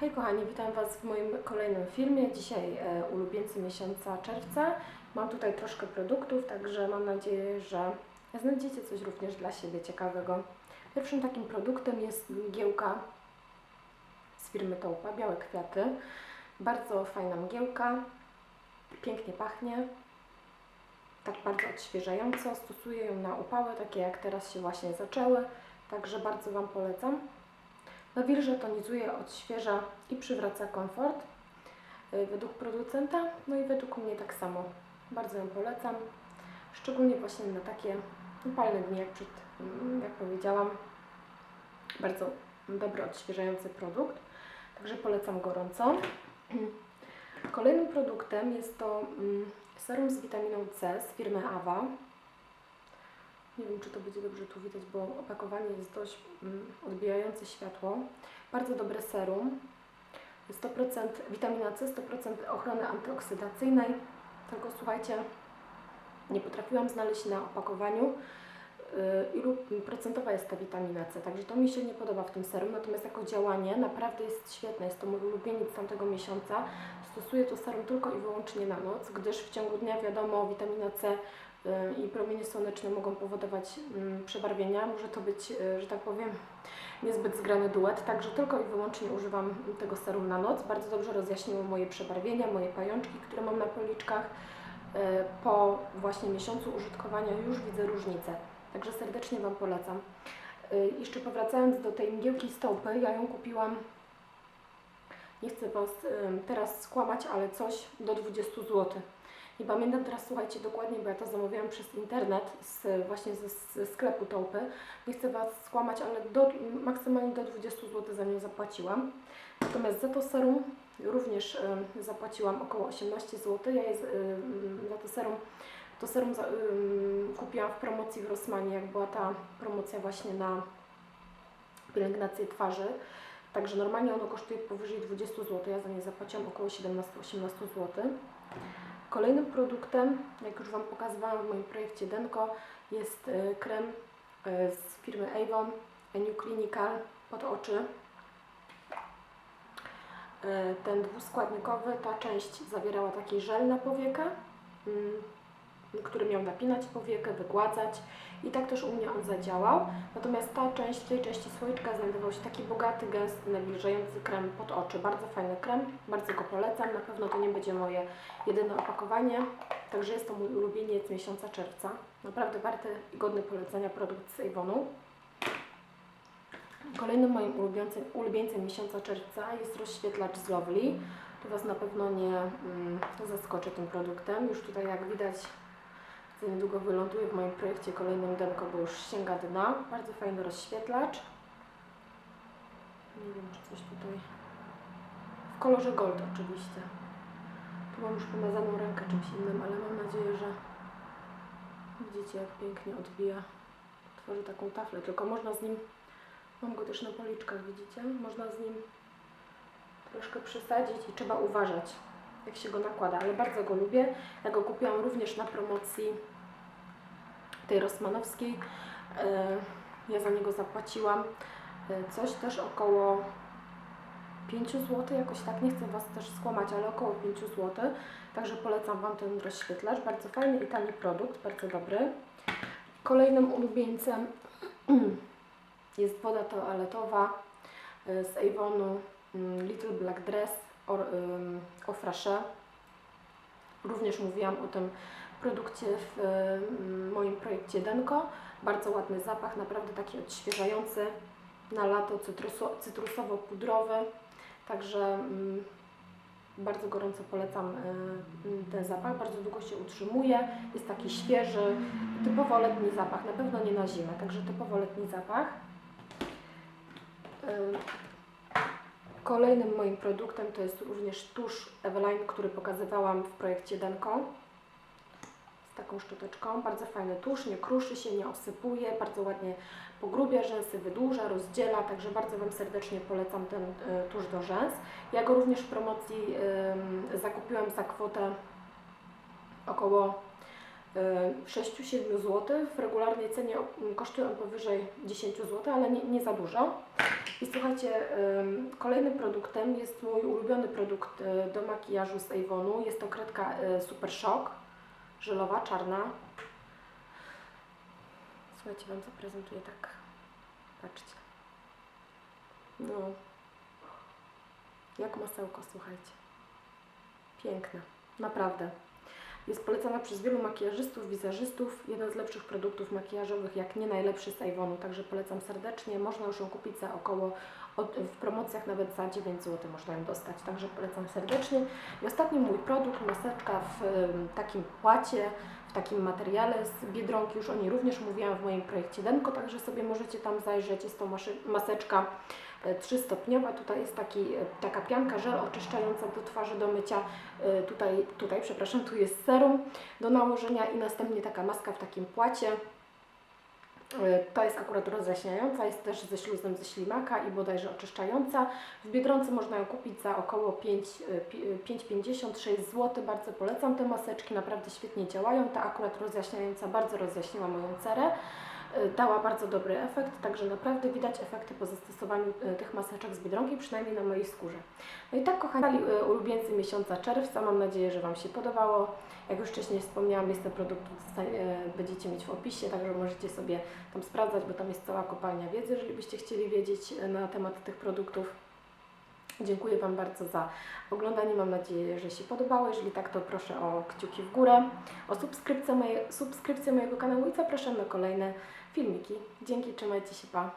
Hej kochani, witam Was w moim kolejnym filmie. Dzisiaj e, ulubieńcy miesiąca czerwca. Mam tutaj troszkę produktów, także mam nadzieję, że znajdziecie coś również dla siebie ciekawego. Pierwszym takim produktem jest mgiełka z firmy Tołpa, białe kwiaty. Bardzo fajna mgiełka, pięknie pachnie, tak bardzo odświeżająco. Stosuję ją na upały, takie jak teraz się właśnie zaczęły, także bardzo Wam polecam. Nawilża, tonizuje, odświeża i przywraca komfort y, według producenta, no i według mnie tak samo. Bardzo ją polecam, szczególnie właśnie na takie upalne dni, jak, przed, mm, jak powiedziałam. Bardzo dobry, odświeżający produkt, także polecam gorąco. Kolejnym produktem jest to mm, serum z witaminą C z firmy Ava. Nie wiem, czy to będzie dobrze tu widać, bo opakowanie jest dość mm, odbijające światło. Bardzo dobre serum. 100% witamina C, 100% ochrony antyoksydacyjnej. Tylko słuchajcie, nie potrafiłam znaleźć na opakowaniu yy, ilu procentowa jest ta witamina C. Także to mi się nie podoba w tym serum. Natomiast jako działanie naprawdę jest świetne. Jest to mój ulubieniec tamtego miesiąca. Stosuję to serum tylko i wyłącznie na noc, gdyż w ciągu dnia wiadomo witamina C y, i promienie słoneczne mogą powodować mm, przebarwienia. Może to być, y, że tak powiem, niezbyt zgrany duet, także tylko i wyłącznie używam tego serum na noc. Bardzo dobrze rozjaśniło moje przebarwienia, moje pajączki, które mam na policzkach. Y, Po właśnie miesiącu użytkowania już widzę różnicę, także serdecznie Wam polecam. Y, Jeszcze powracając do tej mgiełki stopy, ja ją kupiłam, nie chcę Was teraz skłamać, ale coś do 20 zł. Nie pamiętam teraz, słuchajcie, dokładnie, bo ja to zamawiałam przez internet, z, właśnie ze, ze sklepu Taupy. Nie chcę Was skłamać, ale do, maksymalnie do 20 zł za nią zapłaciłam. Natomiast za to serum również ym, zapłaciłam około 18 zł. Ja je, ym, za to serum, to serum za, ym, kupiłam w promocji w Rossmanie, jak była ta promocja właśnie na pielęgnację twarzy. Także normalnie ono kosztuje powyżej 20 zł. Ja za nie zapłaciłam około 17-18 zł. Kolejnym produktem, jak już Wam pokazywałam w moim projekcie Denko, jest y, krem y, z firmy Avon New Clinical pod oczy. Y, Ten dwuskładnikowy, ta część zawierała taki żel na powiekę, mm, który miał napinać powiekę, wygładzać i tak też u mnie on zadziałał. Natomiast ta część, w tej części słoiczka znajdował się taki bogaty, gęsty, nawilżający krem pod oczy. Bardzo fajny krem, bardzo go polecam. Na pewno to nie będzie moje jedyne opakowanie, także jest to mój ulubieniec miesiąca czerwca. Naprawdę warty i godny polecenia produkt z Avonu. Kolejnym moim ulubieńcem, ulubieńcem miesiąca czerwca jest rozświetlacz z Lovely. To Was na pewno nie mm, zaskoczy tym produktem. Już tutaj jak widać za niedługo wyląduje w moim projekcie kolejnym Denko, bo już sięga dna. Bardzo fajny rozświetlacz. Nie wiem, czy coś tutaj... W kolorze gold oczywiście. Tu mam już pomazaną rękę czymś innym, ale mam nadzieję, że widzicie jak pięknie odbija. Tworzy taką taflę, tylko można z nim... Mam go też na policzkach, widzicie? Można z nim troszkę przesadzić i trzeba uważać, jak się go nakłada, ale bardzo go lubię. Ja go kupiłam również na promocji tej Rosmanowskiej. E, Ja za niego zapłaciłam e, coś też około 5 zł, jakoś tak, nie chcę Was też skłamać, ale około 5 zł. Także polecam Wam ten rozświetlacz, bardzo fajny i tani produkt, bardzo dobry. Kolejnym ulubieńcem jest woda toaletowa e, z Avonu mm, Little Black Dress ym, au Fraiche. Również mówiłam o tym produkcie w moim projekcie Denko. Bardzo ładny zapach, naprawdę taki odświeżający na lato, cytruso, cytrusowo-pudrowy. Także bardzo gorąco polecam ten zapach. Bardzo długo się utrzymuje, jest taki świeży, typowo letni zapach, na pewno nie na zimę, także typowo letni zapach. Kolejnym moim produktem to jest również tusz Eveline, który pokazywałam w projekcie Denko. Z taką szczoteczką. Bardzo fajny tusz, nie kruszy się, nie osypuje, bardzo ładnie pogrubia rzęsy, wydłuża, rozdziela, także bardzo Wam serdecznie polecam ten y, tusz do rzęs. Ja go również w promocji zakupiłam za kwotę około y, 6-7 zł. W regularnej cenie mm, kosztuje powyżej 10 zł, ale nie, nie za dużo. I słuchajcie, ym, kolejnym produktem jest mój ulubiony produkt y, do makijażu z Avonu. Jest to kredka y, Super Shock, żelowa, czarna. Słuchajcie, Wam zaprezentuję tak. Patrzcie. No. Jak masełko, słuchajcie. Piękna. Naprawdę. Jest polecana przez wielu makijażystów, wizerzystów. Jeden z lepszych produktów makijażowych, jak nie najlepszy z Avonu. Także polecam serdecznie. Można już ją kupić za około, w promocjach nawet za 9 zł można ją dostać. Także polecam serdecznie. I ostatni mój produkt, maseczka w takim płacie, takim materiale z Biedronki. Już o niej również mówiłam w moim projekcie Denko, także sobie możecie tam zajrzeć. Jest to maseczka e, trzystopniowa. Tutaj jest taki, e, taka pianka, żel oczyszczająca do twarzy, do mycia. E, Tutaj, tutaj, przepraszam, tu jest serum do nałożenia i następnie taka maska w takim płacie. E, To jest akurat rozjaśniająca, jest też ze śluzem ze ślimaka i bodajże oczyszczająca. W Biedronce można ją kupić za około 5, e, e, 5,56 zł. Bardzo polecam te maseczki, naprawdę świetnie działają. Ta akurat rozjaśniająca bardzo rozjaśniła moją cerę. E, Dała bardzo dobry efekt, także naprawdę widać efekty po zastosowaniu e, tych maseczek z Biedronki, przynajmniej na mojej skórze. No i tak, kochani, e, ulubieńcy miesiąca czerwca. Mam nadzieję, że Wam się podobało. Jak już wcześniej wspomniałam, produktów zosta- e, będziecie mieć w opisie, także możecie sobie tam sprawdzać, bo tam jest cała kopalnia wiedzy, jeżeli byście chcieli wiedzieć na temat tych produktów. Dziękuję Wam bardzo za oglądanie. Mam nadzieję, że się podobało. Jeżeli tak, to proszę o kciuki w górę, o subskrypcję, moje, subskrypcję mojego kanału i zapraszam na kolejne filmiki. Dzięki, trzymajcie się, pa!